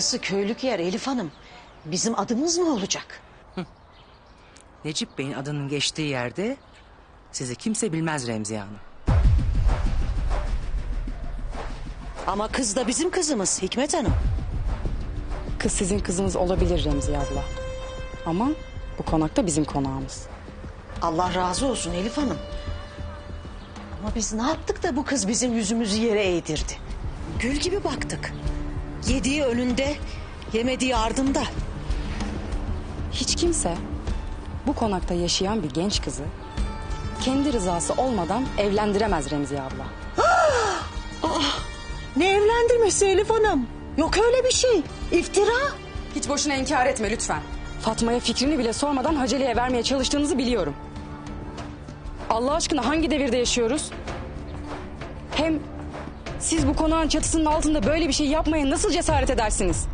Burası köylük yer Elif Hanım. Bizim adımız mı olacak? Necip Bey'in adının geçtiği yerde sizi kimse bilmez Remziye Hanım. Ama kız da bizim kızımız Hikmet Hanım. Kız sizin kızınız olabilir Remziye abla. Ama bu konakta bizim konağımız. Allah razı olsun Elif Hanım. Ama biz ne yaptık da bu kız bizim yüzümüzü yere eğdirdi? Gül gibi baktık. Yediği önünde, yemediği ardında. Hiç kimse bu konakta yaşayan bir genç kızı kendi rızası olmadan evlendiremez Remziye abla. Ne evlendirmesi Elif Hanım? Yok öyle bir şey. İftira. Hiç boşuna inkar etme lütfen. Fatma'ya fikrini bile sormadan Haceli'ye vermeye çalıştığınızı biliyorum. Allah aşkına hangi devirde yaşıyoruz? Hem siz bu konağın çatısının altında böyle bir şey yapmaya nasıl cesaret edersiniz?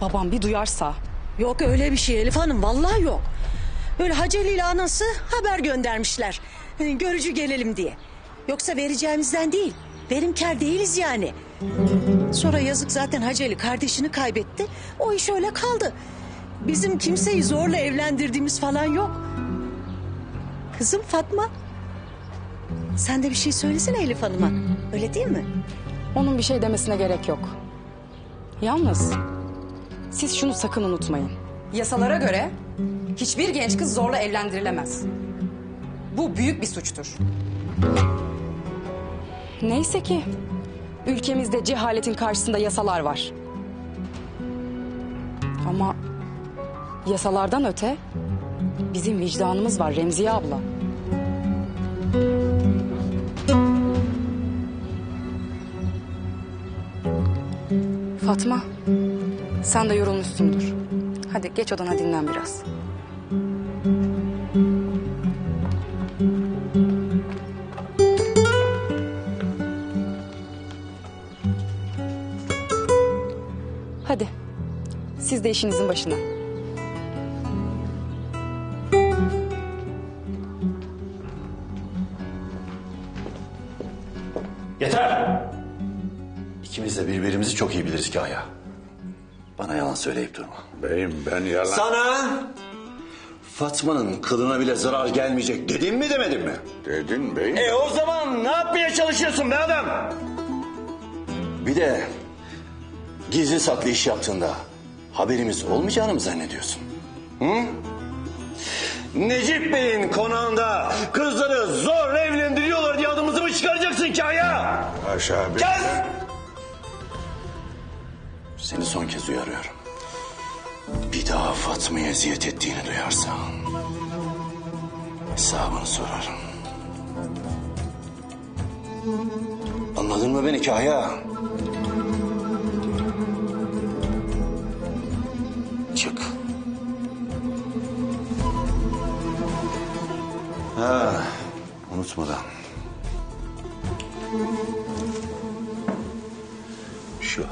Babam bir duyarsa Yok öyle bir şey Elif Hanım vallahi yok. Öyle Haceli ile anası haber göndermişler. Hani Görücü gelelim diye. Yoksa vereceğimizden değil. Verimkar değiliz yani. Sonra yazık zaten Haceli kardeşini kaybetti. O iş öyle kaldı. Bizim kimseyi zorla evlendirdiğimiz falan yok. Kızım Fatma. Sen de bir şey söylesene Elif Hanım'a. Öyle değil mi? onun bir şey demesine gerek yok. Yalnız siz şunu sakın unutmayın. Yasalara göre hiçbir genç kız zorla evlendirilemez. Bu büyük bir suçtur. Neyse ki ülkemizde cehaletin karşısında yasalar var. Ama yasalardan öte bizim vicdanımız var Remziye abla. Fatma, sen de yorulmuşsundur. Hadi geç odana dinlen biraz. Hadi, siz de işinizin başına. Yeter! İkimiz de birbirimizi çok iyi biliriz Kaya. Bana yalan söyleyip durma. Beyim ben yalan... Sana Fatma'nın kılına bile zarar gelmeyecek dedim mi demedim mi? Dedin beyim. E o zaman ne yapmaya çalışıyorsun be adam? Bir de gizli saklı iş yaptığında haberimiz olmayacağını mı zannediyorsun? Hı? Necip Bey'in konağında kızları zor evlendiriyorlar diye adımızı mı çıkaracaksın Kaya? Haşa be. Kes! Son kez uyarıyorum. Bir daha Fatma'ya eziyet ettiğini duyarsam... ...hesabını sorarım. Anladın mı beni Kahya? Çık. Ha, unutmadan.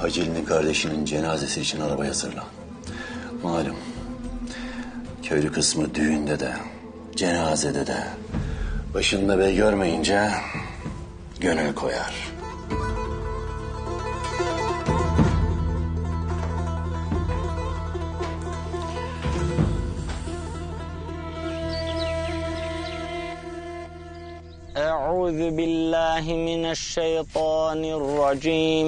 Haceli'nin kardeşinin cenazesi için arabaya hazırla. Malum. Köylü kısmı düğünde de, cenazede de... ...başında bey görmeyince gönül koyar. أعوذ بالله من الشيطان الرجيم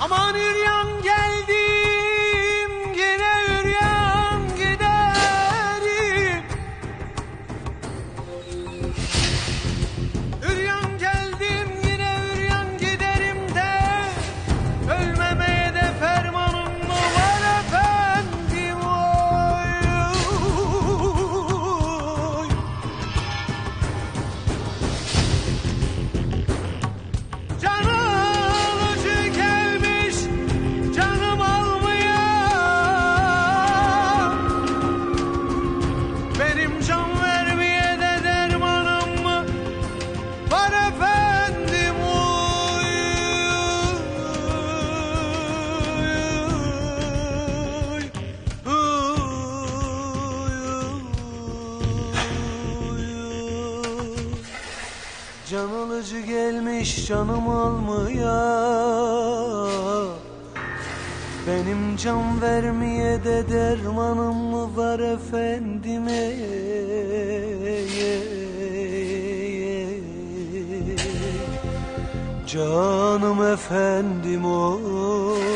Aman üryan Alıcı gelmiş canım almaya. Benim can vermeye de dermanım mı var efendime? Canım efendim oy